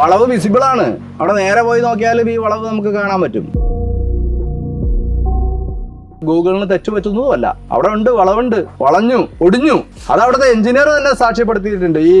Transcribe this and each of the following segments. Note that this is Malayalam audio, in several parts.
വളവ് വിസിബിൾ ആണ്. അവിടെ നേരെ പോയി നോക്കിയാലും ഈ വളവ് നമുക്ക് കാണാൻ പറ്റും. ഗൂഗിളിന് പറ്റുന്നതുമല്ല. അവിടെ ഉണ്ട് വളവുണ്ട് വളഞ്ഞു ഒടിഞ്ഞു. അത് അവിടുത്തെ എഞ്ചിനീയർ തന്നെ സാക്ഷ്യപ്പെടുത്തിയിട്ടുണ്ട്. ഈ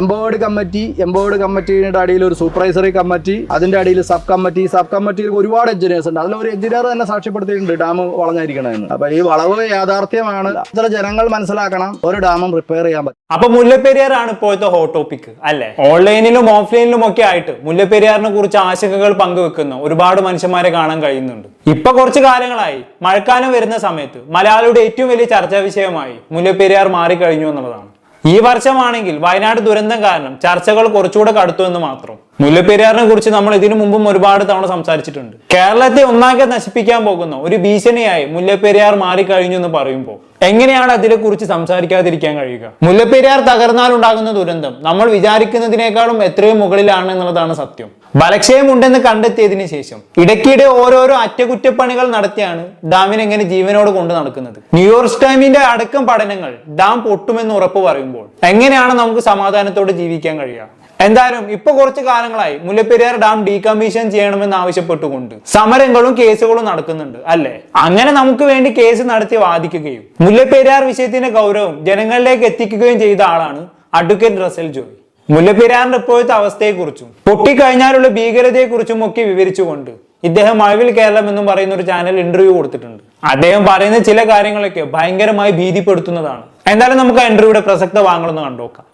എംബോർഡ് കമ്മിറ്റി എംബോർഡ് കമ്മിറ്റിയുടെ അടിയിൽ ഒരു സൂപ്പർവൈസറി കമ്മിറ്റി അതിന്റെ അടിയിൽ സബ് കമ്മിറ്റി സബ് കമ്മിറ്റിയിൽ ഒരുപാട് എഞ്ചിനീയേഴ്സ് ഉണ്ട്. അതിലൊരു എഞ്ചിനീയർ തന്നെ സാക്ഷ്യപ്പെടുത്തിയിട്ടുണ്ട് ഡാം വളഞ്ഞിരിക്കണമെന്ന് അപ്പൊ ഈ വളവ് യാഥാർത്ഥ്യമാണ്. ഇത്ര ജനങ്ങൾ മനസ്സിലാക്കണം. ഒരു ഡാമും റിപ്പയർ ചെയ്യാൻ പറ്റും അപ്പൊ മുല്ലപ്പെരിയാറാണ് ഇപ്പോഴത്തെ ഹോട്ട് ടോപ്പിക് അല്ലെ? ഓൺലൈനിലും ഓഫ്ലൈനിലും ഒക്കെ ആയിട്ട് മുല്ലപ്പെരിയാറിനെ കുറിച്ച് ആശങ്കകൾ പങ്കുവെക്കുന്ന ഒരുപാട് മനുഷ്യന്മാരെ കാണാൻ കഴിയുന്നുണ്ട്. ഇപ്പൊ കുറച്ച് കാലങ്ങളായി മഴക്കാലം വരുന്ന സമയത്ത് മലയാളിയുടെ ഏറ്റവും വലിയ ചർച്ചാ വിഷയമായി മുല്ലപ്പെരിയാർ മാറിക്കഴിഞ്ഞു എന്നുള്ളതാണ്. ഈ വർഷമാണെങ്കിൽ വയനാട് ദുരന്തം കാരണം ചർച്ചകൾ കുറച്ചുകൂടെ കടുത്തു എന്ന് മാത്രം. മുല്ലപ്പെരിയാറിനെ കുറിച്ച് നമ്മൾ ഇതിനു മുമ്പും ഒരുപാട് തവണ സംസാരിച്ചിട്ടുണ്ട്. കേരളത്തെ ഒന്നാകെ നശിപ്പിക്കാൻ പോകുന്ന ഒരു ഭീഷണിയായി മുല്ലപ്പെരിയാർ മാറിക്കഴിഞ്ഞു എന്ന് പറയുമ്പോൾ എങ്ങനെയാണ് അതിനെക്കുറിച്ച് സംസാരിക്കാതിരിക്കാൻ കഴിയുക? മുല്ലപ്പെരിയാർ തകർന്നാൽ ഉണ്ടാകുന്ന ദുരന്തം നമ്മൾ വിചാരിക്കുന്നതിനേക്കാളും എത്രയോ മുകളിലാണ് എന്നുള്ളതാണ് സത്യം. ബലക്ഷയം ഉണ്ടെന്ന് കണ്ടെത്തിയതിനു ശേഷം ഇടയ്ക്കിടെ ഓരോരോ അറ്റകുറ്റപ്പണികൾ നടത്തിയാണ് ഡാമിനെ എങ്ങനെ ജീവനോട് കൊണ്ട് നടക്കുന്നത്. ന്യൂയോർക്ക് ടൈമിന്റെ അടക്കം പഠനങ്ങൾ ഡാം പൊട്ടുമെന്ന് ഉറപ്പ് പറയുമ്പോൾ എങ്ങനെയാണ് നമുക്ക് സമാധാനത്തോടെ ജീവിക്കാൻ കഴിയുക? എന്തായാലും ഇപ്പൊ കുറച്ച് കാലങ്ങളായി മുല്ലപ്പെരിയാർ ഡാം ഡീകമ്മീഷൻ ചെയ്യണമെന്ന് ആവശ്യപ്പെട്ടുകൊണ്ട് സമരങ്ങളും കേസുകളും നടക്കുന്നുണ്ട് അല്ലെ? അങ്ങനെ നമുക്ക് വേണ്ടി കേസ് നടത്തി വാദിക്കുകയും മുല്ലപ്പെരിയാർ വിഷയത്തിന്റെ ഗൗരവം ജനങ്ങളിലേക്ക് എത്തിക്കുകയും ചെയ്ത ആളാണ് അഡ്വക്കേറ്റ് റസൽ ജോയി. മുല്ലപ്പെരിയാറിന്റെ ഇപ്പോഴത്തെ അവസ്ഥയെക്കുറിച്ചും പൊട്ടിക്കഴിഞ്ഞാലുള്ള ഭീകരതയെക്കുറിച്ചും ഒക്കെ വിവരിച്ചുകൊണ്ട് ഇദ്ദേഹം മഴവിൽ കേരളം എന്നും പറയുന്ന ഒരു ചാനൽ ഇന്റർവ്യൂ കൊടുത്തിട്ടുണ്ട്. അദ്ദേഹം പറയുന്ന ചില കാര്യങ്ങളൊക്കെ ഭയങ്കരമായി ഭീതിപ്പെടുത്തുന്നതാണ്. എന്തായാലും നമുക്ക് ഇന്റർവ്യൂയുടെ പ്രസക്ത ഭാഗങ്ങളൊന്ന് കണ്ടുനോക്കാം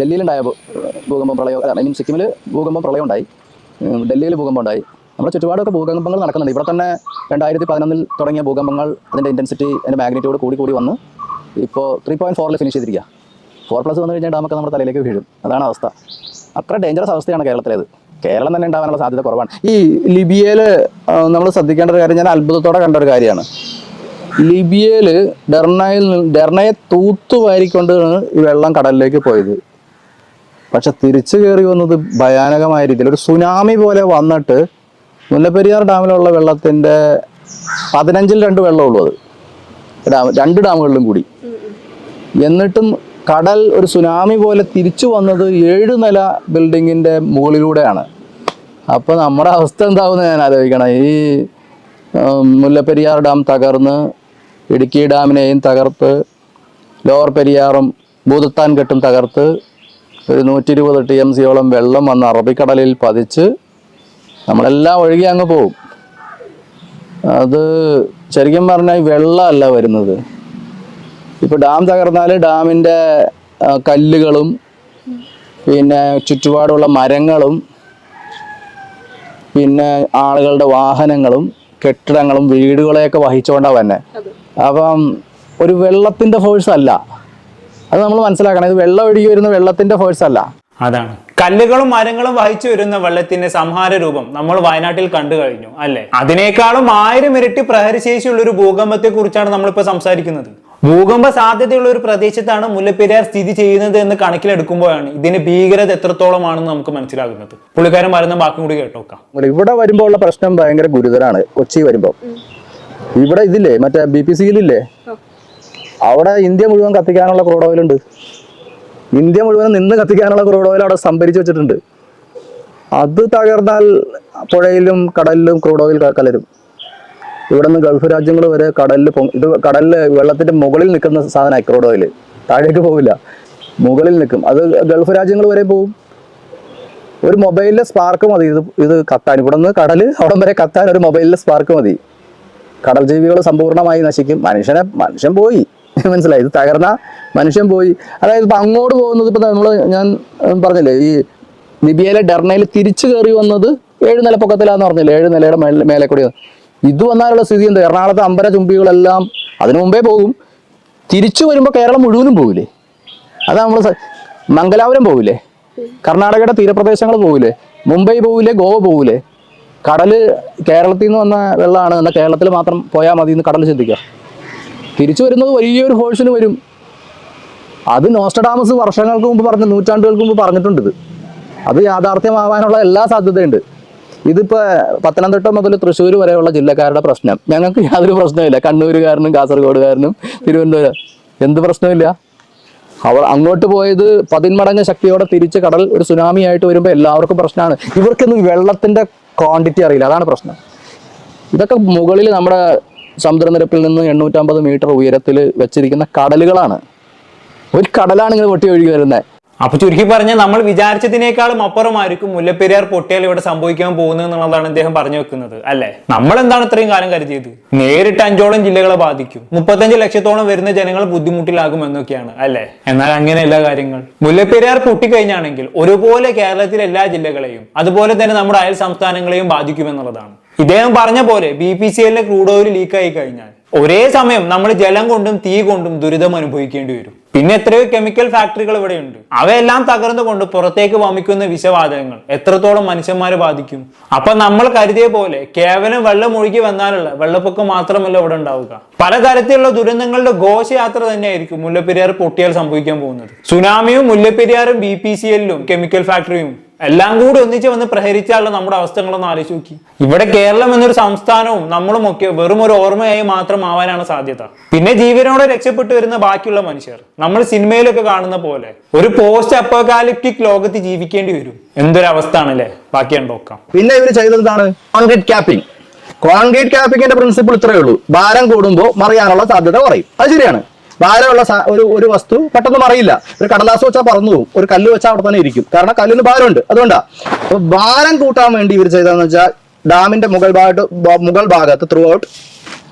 ഡൽഹിയിലുണ്ടായ ഭൂ- ഭൂകമ്പം പ്രളയം ഐ മീൻ സിക്കിമിൽ ഭൂകമ്പം പ്രളയം ഉണ്ടായി. ഡൽഹിയിൽ ഭൂകമ്പം ഉണ്ടായി. നമ്മുടെ ചുറ്റുപാടൊക്കെ ഭൂകമ്പങ്ങൾ നടക്കുന്നുണ്ട്. ഇവിടെ തന്നെ രണ്ടായിരത്തി പതിനൊന്നിൽ തുടങ്ങിയ ഭൂകമ്പങ്ങൾ അതിന്റെ ഇന്റൻസിറ്റി അതിന്റെ മാഗ്നിറ്റ്യൂഡ് കൂടി കൂടി വന്ന് ഇപ്പോൾ ത്രീ പോയിന്റ് ഫോറിൽ ഫിനിഷ് ചെയ്തിരിക്കുക ഫോർ പ്ലസ് വന്നു കഴിഞ്ഞാൽ ഡാമൊക്കെ നമ്മുടെ തലയിലേക്ക് വീഴും. അതാണ് അവസ്ഥ. അത്ര ഡേഞ്ചറസ് അവസ്ഥയാണ് കേരളത്തിലേത്. കേരളം തന്നെ ഉണ്ടാകാനുള്ള സാധ്യത കുറവാണ്. ഈ ലിബിയയിൽ നമ്മൾ ശ്രദ്ധിക്കേണ്ട ഒരു കാര്യം ഞാൻ അത്ഭുതത്തോടെ കണ്ട ഒരു കാര്യമാണ്. ലിബിയയിൽ ഡെർണയിൽ ഡെർണയെ തൂത്തുവാരിക്കൊണ്ടാണ് ഈ വെള്ളം കടലിലേക്ക് പോയത്. പക്ഷെ തിരിച്ചു കയറി വന്നത് ഭയാനകമായ രീതിയിൽ ഒരു സുനാമി പോലെ വന്നിട്ട് മുല്ലപ്പെരിയാർ ഡാമിലുള്ള വെള്ളത്തിന്റെ പതിനഞ്ചിൽ രണ്ട് വെള്ളമുള്ളൂ അത്. ഡാം രണ്ട് ഡാമുകളിലും കൂടി. എന്നിട്ടും കടൽ ഒരു സുനാമി പോലെ തിരിച്ചു വന്നത് ഏഴ് നില ബിൽഡിങ്ങിന്റെ മുകളിലൂടെയാണ്. അപ്പോൾ നമ്മുടെ അവസ്ഥ എന്താവുമെന്ന് ഞാൻ ആലോചിക്കണം. ഈ മുല്ലപ്പെരിയാർ ഡാം തകർന്ന് ഇടുക്കി ഡാമിനെയും തകർത്ത് ലോവർ പെരിയാറും ഭൂതത്താൻ കെട്ടും തകർത്ത് ഒരു നൂറ്റി ഇരുപത് ടി എം സിയോളം വെള്ളം വന്ന് അറബിക്കടലിൽ പതിച്ച് നമ്മളെല്ലാം ഒഴുകി അങ്ങ് പോവും. അത് ശരിക്കും പറഞ്ഞാൽ വെള്ളമല്ല വരുന്നത്. ഇപ്പോൾ ഡാം തകർന്നാൽ ഡാമിന്റെ കല്ലുകളും പിന്നെ ചുറ്റുപാടുള്ള മരങ്ങളും പിന്നെ ആളുകളുടെ വാഹനങ്ങളും കെട്ടിടങ്ങളും വീടുകളെയൊക്കെ വഹിച്ചുകൊണ്ടാണ് തന്നെ അപ്പം ഒരു വെള്ളത്തിന്റെ ഫോഴ്സ് അല്ല. അത് നമ്മൾ മനസ്സിലാക്കണം. ഇത് വെള്ളം ഒഴുകി വരുന്ന വെള്ളത്തിന്റെ ഫോഴ്സ് അല്ല. അതാണ്. കല്ലുകളും മരങ്ങളും വഹിച്ചു വരുന്ന വെള്ളത്തിന്റെ സംഹാര രൂപം നമ്മൾ വയനാട്ടിൽ കണ്ടു കഴിഞ്ഞു അല്ലെ? അതിനേക്കാളും ആയിരം ഇരട്ടി പ്രഹരശേഷിയുള്ള ഒരു ഭൂകമ്പത്തെ കുറിച്ചാണ് നമ്മളിപ്പോ സംസാരിക്കുന്നത്. ഭൂകമ്പ സാധ്യതയുള്ള ഒരു പ്രദേശത്താണ് മുല്ലപ്പെരിയാർ സ്ഥിതി ചെയ്യുന്നത് എന്ന് കണക്കിലെടുക്കുമ്പോഴാണ് ഇതിന്റെ ഭീകരത എത്രത്തോളമാണെന്ന് നമുക്ക് മനസ്സിലാകുന്നത്. പുള്ളിക്കാരൻ വരുന്ന ബാക്കി കൂടി കേട്ടോക്കാം. ഇവിടെ വരുമ്പോൾ ഉള്ള പ്രശ്നം ഭയങ്കര ഗുരുതരാണ്. കൊച്ചി വരുമ്പോൾ ഇവിടെ ഇതില്ലേ മറ്റേ ബി പി സിയിലില്ലേ അവിടെ ഇന്ത്യ മുഴുവൻ കത്തിക്കാനുള്ള ക്രൂഡ് ഓയിൽ ഉണ്ട്. ഇന്ത്യ മുഴുവൻ നിന്ന് കത്തിക്കാനുള്ള ക്രൂഡ് ഓയിൽ അവിടെ സംഭരിച്ചു വെച്ചിട്ടുണ്ട്. അത് തകർന്നാൽ പുഴയിലും കടലിലും ക്രൂഡ് ഓയിൽ കലരും. ഇവിടെ നിന്ന് ഗൾഫ് രാജ്യങ്ങൾ വരെ കടലിൽ ഇത് കടലിൽ വെള്ളത്തിന്റെ മുകളിൽ നിൽക്കുന്ന സാധനമായി ക്രൂഡ് ഓയിൽ താഴേക്ക് പോവില്ല. മുകളിൽ നിൽക്കും. അത് ഗൾഫ് രാജ്യങ്ങൾ വരെ പോവും. ഒരു മൊബൈലിലെ സ്പാർക്ക് മതി. ഇത് ഇത് കത്താൻ. ഇവിടെ നിന്ന് കടൽ അവിടം വരെ കത്താൻ ഒരു മൊബൈലിലെ സ്പാർക്ക് മതി. കടൽ ജീവികൾ സമ്പൂർണമായി നശിക്കും. മനുഷ്യനെ മനുഷ്യൻ പോയി. മനസ്സിലായി? ഇത് തകർന്ന മനുഷ്യൻ പോയി. അതായത് ഇപ്പം അങ്ങോട്ട് പോകുന്നത് ഇപ്പം നമ്മൾ ഞാൻ പറഞ്ഞില്ലേ ഈ ലിബിയയിലെ ഡെർണയിൽ തിരിച്ചു കയറി വന്നത് ഏഴ് നില പൊക്കത്തിലാന്ന് പറഞ്ഞില്ലേ? ഏഴ് നിലയുടെ മേലെ മേലെ കൂടി ഇത് വന്നാലുള്ള സ്ഥിതി എന്താ? എറണാകുളത്തെ അമ്പര ചുംബികളെല്ലാം അതിനു മുമ്പേ പോകും. തിരിച്ചു വരുമ്പോൾ കേരളം മുഴുവനും പോകില്ലേ അതാ നമ്മൾ മംഗലാപുരം പോകില്ലേ കർണാടകയുടെ തീരപ്രദേശങ്ങൾ പോകില്ലേ മുംബൈ പോകില്ലേ ഗോവ പോകില്ലേ കടൽ കേരളത്തിൽ നിന്ന് വന്ന വെള്ളമാണ്. എന്നാൽ കേരളത്തിൽ മാത്രം പോയാൽ മതി എന്ന് കടൽ ചിന്തിക്കുക. തിരിച്ചു വരുന്നത് വലിയൊരു ഫോഴ്സിന് വരും. അത് നോസ്റ്റഡാമസ് വർഷങ്ങൾക്ക് മുമ്പ് പറഞ്ഞ നൂറ്റാണ്ടുകൾക്ക് മുമ്പ് പറഞ്ഞിട്ടുണ്ട് അത് യാഥാർത്ഥ്യമാവാനുള്ള എല്ലാ സാധ്യതയുണ്ട്. ഇതിപ്പോൾ പത്തനംതിട്ട മുതൽ തൃശ്ശൂർ വരെയുള്ള ജില്ലക്കാരുടെ പ്രശ്നം. ഞങ്ങൾക്ക് യാതൊരു പ്രശ്നമില്ല കണ്ണൂരുകാരനും കാസർഗോഡുകാരനും തിരുവനന്തപുരം. എന്ത് പ്രശ്നമില്ല അവർ അങ്ങോട്ട് പോയത് പതിന്മടങ്ങ് ശക്തിയോടെ തിരിച്ച് കടൽ ഒരു സുനാമി ആയിട്ട് വരുമ്പോൾ എല്ലാവർക്കും പ്രശ്നമാണ്. ഇവർക്കൊന്നും വെള്ളത്തിന്റെ ക്വാണ്ടിറ്റി അറിയില്ല. അതാണ് പ്രശ്നം. ഇതൊക്കെ മുകളിൽ നമ്മുടെ സമുദ്രനിരപ്പിൽ നിന്ന് എണ്ണൂറ്റമ്പത് മീറ്റർ ഉയരത്തിൽ വെച്ചിരിക്കുന്ന കടലുകളാണ്. ഒരു കടലാണ് ഇങ്ങനെ പൊട്ടി ഒഴുകി വരുന്നത്. അപ്പൊ ചുരുക്കി പറഞ്ഞാൽ നമ്മൾ വിചാരിച്ചതിനേക്കാളും അപ്പുറമായിരിക്കും മുല്ലപ്പെരിയാർ പൊട്ടിയാൽ ഇവിടെ സംഭവിക്കാൻ പോകുന്നത് എന്നുള്ളതാണ് അദ്ദേഹം പറഞ്ഞു വെക്കുന്നത് അല്ലെ? നമ്മൾ എന്താണ് ഇത്രയും കാലം കരുതിയത് നേരിട്ട് അഞ്ചോളം ജില്ലകളെ ബാധിക്കും. മുപ്പത്തഞ്ച് ലക്ഷത്തോളം വരുന്ന ജനങ്ങൾ ബുദ്ധിമുട്ടിലാകും എന്നൊക്കെയാണ് അല്ലെ? എന്നാൽ അങ്ങനെയല്ല കാര്യങ്ങൾ. മുല്ലപ്പെരിയാർ പൊട്ടിക്കഴിഞ്ഞാണെങ്കിൽ ഒരുപോലെ കേരളത്തിലെ എല്ലാ ജില്ലകളെയും അതുപോലെ തന്നെ നമ്മുടെ അയൽ സംസ്ഥാനങ്ങളെയും ബാധിക്കുമെന്നുള്ളതാണ് ഇദ്ദേഹം പറഞ്ഞ പോലെ ബി പി സി എല്ലിലെ ക്രൂഡ് ഓയിൽ ലീക്കായി കഴിഞ്ഞാൽ ഒരേ സമയം നമ്മൾ ജലം കൊണ്ടും തീ കൊണ്ടും ദുരിതം അനുഭവിക്കേണ്ടി വരും. പിന്നെ എത്രയോ കെമിക്കൽ ഫാക്ടറികൾ ഇവിടെയുണ്ട്. അവയെല്ലാം തകർന്നുകൊണ്ട് പുറത്തേക്ക് വമിക്കുന്ന വിഷവാതകങ്ങൾ എത്രത്തോളം മനുഷ്യന്മാരെ ബാധിക്കും? അപ്പൊ നമ്മൾ കരുതിയ പോലെ കേവലം വെള്ളം ഒഴുകി വന്നാലുള്ള വെള്ളപ്പൊക്കം മാത്രമല്ല ഇവിടെ ഉണ്ടാവുക. പലതരത്തിലുള്ള ദുരന്തങ്ങളുടെ ഘോഷയാത്ര തന്നെയായിരിക്കും മുല്ലപ്പെരിയാർ പൊട്ടിയാൽ സംഭവിക്കാൻ പോകുന്നത്. സുനാമിയും മുല്ലപ്പെരിയാറും ബി പി സി എല്ലും കെമിക്കൽ ഫാക്ടറിയും എല്ലാം കൂടി ഒന്നിച്ച് വന്ന് പ്രഹരിച്ചാലുള്ള നമ്മുടെ അവസ്ഥകളൊന്ന് ആലോചിച്ച് നോക്കി. ഇവിടെ കേരളം എന്നൊരു സംസ്ഥാനവും നമ്മളും ഒക്കെ വെറും ഒരു ഓർമ്മയായി മാത്രം ആവാനാണ് സാധ്യത. പിന്നെ ജീവനോടെ രക്ഷപ്പെട്ടു വരുന്ന ബാക്കിയുള്ള മനുഷ്യർ. നമ്മൾ സിനിമയിലൊക്കെ കാണുന്ന പോലെ ഒരു പോസ്റ്റ് അപ്പോകാലിപ്റ്റിക് ലോകത്ത് ജീവിക്കേണ്ടി വരും. എന്തൊരവസ്ഥ ആണല്ലേ ബാക്കി നോക്കാം. പിന്നെ ഇവർ ചെയ്തതാണ് കോൺക്രീറ്റ് ക്യാപ്പിംഗ് കോൺക്രീറ്റ് ക്യാപ്പിംഗിന്റെ പ്രിൻസിപ്പിൾ ഇത്രയേ ഉള്ളൂ. ഭാരം കൂടുമ്പോൾ മറിയാനുള്ള സാധ്യത കുറയും. അത് ശരിയാണ്. ഭാരമുള്ള ഒരു ഒരു വസ്തു പെട്ടെന്ന് മറിയില്ല. ഒരു കടലാസ് വെച്ചാൽ പറന്നു പോകും. ഒരു കല്ല് വെച്ചാൽ അവിടെ തന്നെ ഇരിക്കും. കാരണം കല്ലിന് ഭാരമുണ്ട്. അതുകൊണ്ടാ. അപ്പൊ ഭാരം കൂട്ടാൻ വേണ്ടി ഇവർ ചെയ്തതെന്ന് വെച്ചാൽ ഡാമിന്റെ മുകൾ ഭാഗത്ത് മുകൾ ഭാഗത്ത് ത്രൂ ഔട്ട്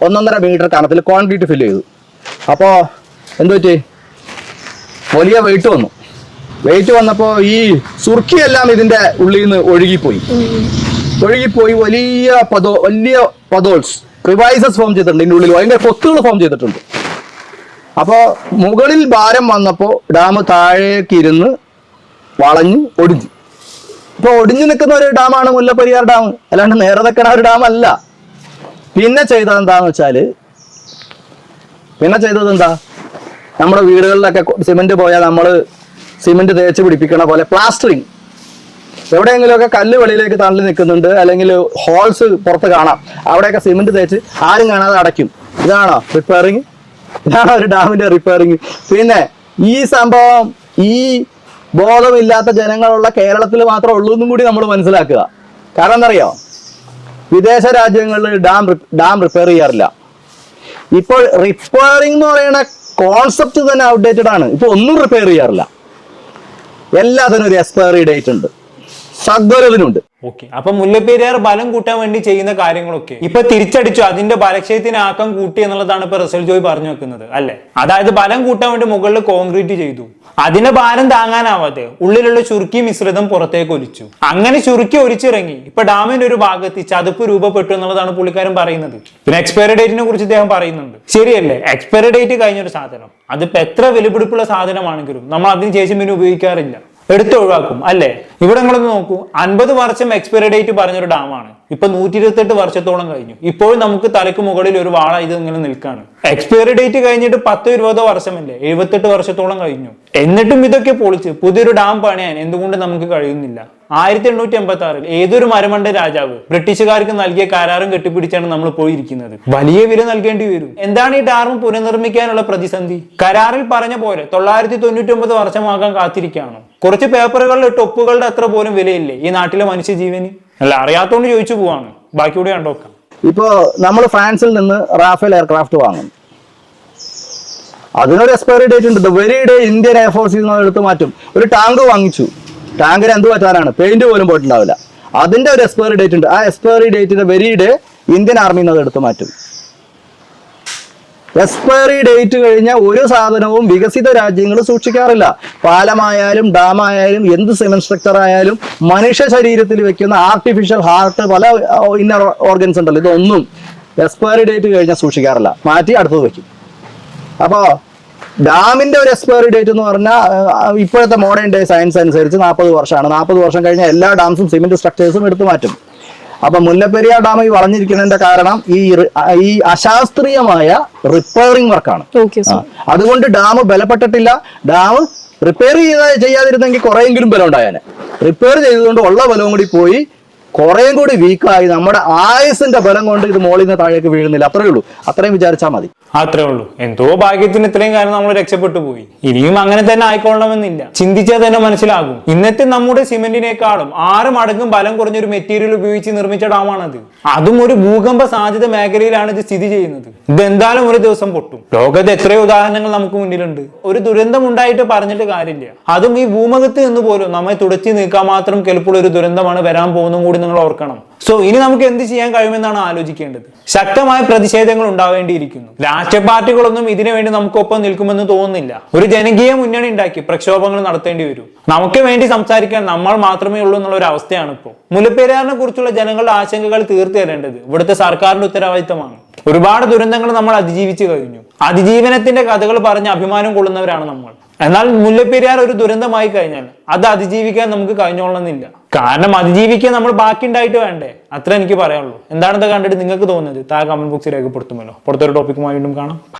ഒന്നൊന്നര മീറ്റർ കണത്തിൽ കോൺക്രീറ്റ് ഫില്ല് ചെയ്തു. അപ്പോ എന്തു പറ്റി? വലിയ വെയിറ്റ് വന്നു. വെയിറ്റ് വന്നപ്പോ ഈ സുർക്കിയെല്ലാം ഇതിന്റെ ഉള്ളിൽ നിന്ന് ഒഴുകിപ്പോയി. ഒഴുകിപ്പോയി വലിയ പദോ വലിയ പദോൾസ് റിവൈസസ് ഫോം ചെയ്തിട്ടുണ്ട്. ഇതിന്റെ ഉള്ളിൽ ഭയങ്കര കൊത്തുകൾ ഫോം ചെയ്തിട്ടുണ്ട്. അപ്പോ മുകളിൽ ഭാരം വന്നപ്പോ ഡാം താഴേക്ക് ഇരുന്ന് വളഞ്ഞ് ഒടിഞ്ഞു. ഇപ്പൊ ഒടിഞ്ഞു നിൽക്കുന്ന ഒരു ഡാമാണ് മുല്ലപ്പെരിയാർ ഡാം. അല്ലാണ്ട് നേരെ നിൽക്കണ ഒരു ഡാം അല്ല. പിന്നെ ചെയ്തത് എന്താന്ന് വെച്ചാൽ പിന്നെ ചെയ്തത് എന്താ? നമ്മുടെ വീടുകളിലൊക്കെ സിമെന്റ് പോയാൽ നമ്മൾ സിമെന്റ് തേച്ച് പിടിപ്പിക്കണ പോലെ പ്ലാസ്റ്ററിങ് എവിടെയെങ്കിലുമൊക്കെ കല്ല് വെളിയിലേക്ക് തള്ളി നിൽക്കുന്നുണ്ട് അല്ലെങ്കിൽ ഹോൾസ് പുറത്ത് കാണാം. അവിടെയൊക്കെ സിമെന്റ് തേച്ച് ആരും കാണാതെ അടയ്ക്കും. ഇതാണോ റിപ്പയറിങ് ഇതാണോ ഒരു ഡാമിന്റെ റിപ്പയറിങ് പിന്നെ ഈ സംഭവം ഈ ബോധമില്ലാത്ത ജനങ്ങളുള്ള കേരളത്തിൽ മാത്രം ഉള്ളൂ എന്നും കൂടി നമ്മൾ മനസ്സിലാക്കുക. കാരണം എന്തറിയോ വിദേശ രാജ്യങ്ങളിൽ ഡാം ഡാം റിപ്പയർ ചെയ്യാറില്ല. ഇപ്പോൾ റിപ്പയറിംഗ് എന്ന് പറയുന്ന കോൺസെപ്റ്റ് തന്നെ ഔട്ട്ഡേറ്റഡ് ആണ്. ഇപ്പൊ ഒന്നും റിപ്പയർ ചെയ്യാറില്ല. എല്ലാത്തിനും ഒരു എക്സ്പയറി ഡേറ്റ് ഉണ്ട്. സകലതിനുണ്ട് ഓക്കെ. അപ്പൊ മുല്ലപ്പെരിയാർ ബലം കൂട്ടാൻ വേണ്ടി ചെയ്യുന്ന കാര്യങ്ങളൊക്കെ ഇപ്പൊ തിരിച്ചടിച്ചു അതിന്റെ ബലക്ഷയത്തിന് ആക്കം കൂട്ടി എന്നുള്ളതാണ് ഇപ്പൊ റിസൾട്ട് ജോയ് പറഞ്ഞു വെക്കുന്നത് അല്ലെ? അതായത് ബലം കൂട്ടാൻ വേണ്ടി മുകളിൽ കോൺക്രീറ്റ് ചെയ്തു. അതിന്റെ ഭാരം താങ്ങാനാവാതെ ഉള്ളിലുള്ള ചുരുക്കി മിശ്രിതം പുറത്തേക്ക് ഒലിച്ചു. അങ്ങനെ ചുരുക്കി ഒലിച്ചിറങ്ങി. ഇപ്പൊ ഡാമിന്റെ ഒരു ഭാഗത്ത് ചതുപ്പ് രൂപപ്പെട്ടു എന്നുള്ളതാണ് പുള്ളിക്കാരൻ പറയുന്നത്. പിന്നെ എക്സ്പയറി ഡേറ്റിനെ കുറിച്ച് ഇദ്ദേഹം പറയുന്നുണ്ട്. ശരിയല്ലേ? എക്സ്പയറി ഡേറ്റ് കഴിഞ്ഞൊരു സാധനം. അതിപ്പോ എത്ര വിലപിടിപ്പുള്ള സാധനമാണെങ്കിലും നമ്മൾ അതിന് ശേഷം പിന്നെ ഉപയോഗിക്കാറില്ല. എടുത്തൊഴിവാക്കും അല്ലേ? ഇവിടെ നിങ്ങളൊന്ന് നോക്കൂ. അൻപത് വർഷം എക്സ്പയറി ഡേറ്റ് പറഞ്ഞൊരു ഡാമാണ് ഇപ്പൊ നൂറ്റി ഇരുപത്തെട്ട് വർഷത്തോളം കഴിഞ്ഞു. ഇപ്പോഴും നമുക്ക് തലക്ക് മുകളിൽ ഒരു വാള ഇത് ഇങ്ങനെ നിൽക്കാണ്. എക്സ്പയറി ഡേറ്റ് കഴിഞ്ഞിട്ട് പത്തോ ഇരുപതോ വർഷമല്ലേ? എഴുപത്തെട്ട് വർഷത്തോളം കഴിഞ്ഞു. എന്നിട്ടും ഇതൊക്കെ പൊളിച്ച് പുതിയൊരു ഡാം പണിയാൻ എന്തുകൊണ്ട് നമുക്ക് കഴിയുന്നില്ല? ആയിരത്തി എണ്ണൂറ്റി എൺപത്തി ആറിൽ ഏതൊരു മരമണ്ട രാജാവ് ബ്രിട്ടീഷുകാർക്ക് നൽകിയ കരാറും കെട്ടിപ്പിടിച്ചാണ് നമ്മൾ പോയിരിക്കുന്നത് വലിയ വില നൽകേണ്ടി വരും. എന്താണ് ഈ ഡാം പുനർനിർമ്മിക്കാനുള്ള പ്രതിസന്ധി? കരാറിൽ പറഞ്ഞ പോലെ തൊള്ളായിരത്തി തൊണ്ണൂറ്റി ഒമ്പത് വർഷമാകാൻ കാത്തിരിക്കുകയാണോ. കുറച്ച് പേപ്പറുകളിൽ ടൊപ്പുകളുടെ അത്ര പോലും വിലയില്ലേ ഈ നാട്ടിലെ മനുഷ്യജീവന്? അല്ല അറിയാത്തോണ്ട് ചോദിച്ചു പോവാണ്. ബാക്കി കൂടി കണ്ടോക്കാം ഇപ്പോ നമ്മൾ ഫ്രാൻസിൽ നിന്ന് റാഫേൽ എയർക്രാഫ്റ്റ് വാങ്ങും. അതിനൊരു എക്സ്പയറി ഡേറ്റ് ഉണ്ട്. വെരി ഡേ ഇന്ത്യൻ എയർഫോഴ്സിൽ നിന്ന് എടുത്ത് മാറ്റും. ഒരു ടാങ്ക് വാങ്ങിച്ചു. ടാങ്കിന് എന്ത് പറ്റാനാണ് പെയിന്റ് പോലും പോയിട്ടുണ്ടാവില്ല. അതിന്റെ ഒരു എക്സ്പയറി ഡേറ്റ് ഉണ്ട്. ആ എക്സ്പയറി ഡേറ്റിന്റെ ഡേ ഇന്ത്യൻ ആർമി എന്നത് എടുത്ത് മാറ്റും. എക്സ്പയറി ഡേറ്റ് കഴിഞ്ഞ ഒരു സാധനവും വികസിത രാജ്യങ്ങൾ സൂക്ഷിക്കാറില്ല. പാലമായാലും ഡാമായാലും എന്ത് സിമെന്റ് സ്ട്രക്ചർ ആയാലും മനുഷ്യ ശരീരത്തിൽ വെക്കുന്ന ആർട്ടിഫിഷ്യൽ ഹാർട്ട് പല ഇന്നർ ഓർഗൻസ് ഉണ്ടല്ലോ. ഇതൊന്നും എക്സ്പയറി ഡേറ്റ് കഴിഞ്ഞാൽ സൂക്ഷിക്കാറില്ല. മാറ്റി അടുത്തത് വെക്കും. അപ്പോ ഡാമിന്റെ ഒരു എക്സ്പയറി ഡേറ്റ് എന്ന് പറഞ്ഞാൽ ഇപ്പോഴത്തെ മോഡേൺ ഡേ സയൻസ് അനുസരിച്ച് നാൽപ്പത് വർഷമാണ്. നാൽപ്പത് വർഷം കഴിഞ്ഞാൽ എല്ലാ ഡാംസും സിമെന്റ് സ്ട്രക്ചേഴ്സും എടുത്തു മാറ്റും. അപ്പൊ മുല്ലപ്പെരിയാർ ഡാം ഈ വളഞ്ഞിരിക്കുന്നതിന്റെ കാരണം ഈ ഈ അശാസ്ത്രീയമായ റിപ്പയറിംഗ് വർക്കാണ് അതുകൊണ്ട് ഡാം ബലപ്പെട്ടിട്ടില്ല. ഡാം റിപ്പയർ ചെയ്ത ചെയ്യാതിരുന്നെങ്കിൽ കുറെയെങ്കിലും ബലം ഉണ്ടായാനെ. റിപ്പയർ ചെയ്തുകൊണ്ട് ഉള്ള ബലവും കൂടി പോയി കുറേം കൂടി വീക്കായി നമ്മുടെ ആയുസിന്റെ ബലം കൊണ്ട് ഇത് മോളിൽ നിന്ന് താഴേക്ക് വീഴുന്നില്ല. അത്രേ ഉള്ളൂ. അത്രയും വിചാരിച്ചാൽ മതി. അത്രേ ഉള്ളൂ. എന്തോ ഭാഗ്യത്തിന് ഇത്രയും കാലം നമ്മൾ രക്ഷപ്പെട്ടു പോയി. ഇനിയും അങ്ങനെ തന്നെ ആയിക്കൊള്ളണമെന്നില്ല. ചിന്തിച്ചാൽ തന്നെ മനസ്സിലാകും. ഇന്നത്തെ നമ്മുടെ സിമെന്റിനേക്കാളും ആറ് മടങ്ങും ബലം കുറഞ്ഞൊരു മെറ്റീരിയൽ ഉപയോഗിച്ച് നിർമ്മിച്ച ഡാമാണത്. അതും ഒരു ഭൂകമ്പ സാധ്യത മേഖലയിലാണ് ഇത് സ്ഥിതി ചെയ്യുന്നത്. ഇതെന്തായാലും ഒരു ദിവസം പൊട്ടും. ലോകത്ത് എത്രയോ ഉദാഹരണങ്ങൾ നമുക്ക് മുന്നിലുണ്ട്. ഒരു ദുരന്തം ഉണ്ടായിട്ട് പറഞ്ഞിട്ട് കാര്യമില്ല. അതും ഈ ഭൂമുഖത്ത് നിന്ന് പോലും നമ്മെ തുടച്ചു നീക്കാൻ മാത്രം കെൽപ്പുള്ള ഒരു ദുരന്തമാണ് വരാൻ പോകുന്നതും കൂടി നിങ്ങൾ ഓർക്കണം. സോ ഇനി നമുക്ക് എന്ത് ചെയ്യാൻ കഴിയുമെന്നാണ് ആലോചിക്കേണ്ടത്. ശക്തമായ പ്രതിഷേധങ്ങൾ ഉണ്ടാവേണ്ടിയിരിക്കുന്നു. രാഷ്ട്രീയ പാർട്ടികളൊന്നും ഇതിനു വേണ്ടി നമുക്കൊപ്പം നിൽക്കുമെന്ന് തോന്നുന്നില്ല. ഒരു ജനകീയ മുന്നണി ഉണ്ടാക്കി പ്രക്ഷോഭങ്ങൾ നടത്തേണ്ടി വരും. നമുക്ക് വേണ്ടി സംസാരിക്കാൻ നമ്മൾ മാത്രമേ ഉള്ളൂ എന്നുള്ള ഒരു അവസ്ഥയാണ് ഇപ്പോൾ മുല്ലപ്പെരിയാറിനെ കുറിച്ചുള്ള ജനങ്ങളുടെ ആശങ്കകൾ തീർത്തു തരേണ്ടത് ഇവിടുത്തെ സർക്കാരിന്റെ ഉത്തരവാദിത്തമാണ്. ഒരുപാട് ദുരന്തങ്ങൾ നമ്മൾ അതിജീവിച്ചു കഴിഞ്ഞു. അതിജീവനത്തിന്റെ കഥകൾ പറഞ്ഞ് അഭിമാനം കൊള്ളുന്നവരാണ് നമ്മൾ. എന്നാൽ മുല്ലപ്പെരിയാർ ഒരു ദുരന്തമായി കഴിഞ്ഞാൽ അത് അതിജീവിക്കാൻ നമുക്ക് കഴിഞ്ഞോളണമെന്നില്ല. കാരണം അതിജീവിക്കാൻ നമ്മൾ ബാക്കി ഉണ്ടായിട്ട് വേണ്ടേ? അത്ര എനിക്ക് പറയാനുള്ളൂ. എന്താണെന്ന് കണ്ടിട്ട് നിങ്ങൾക്ക് തോന്നുന്നത്? താഴെ കമന്റ് ബോക്സിൽ രേഖപ്പെടുത്തുമല്ലോ. പുറത്തൊരു ടോപ്പിക്കുമായി വീണ്ടും കാണാം.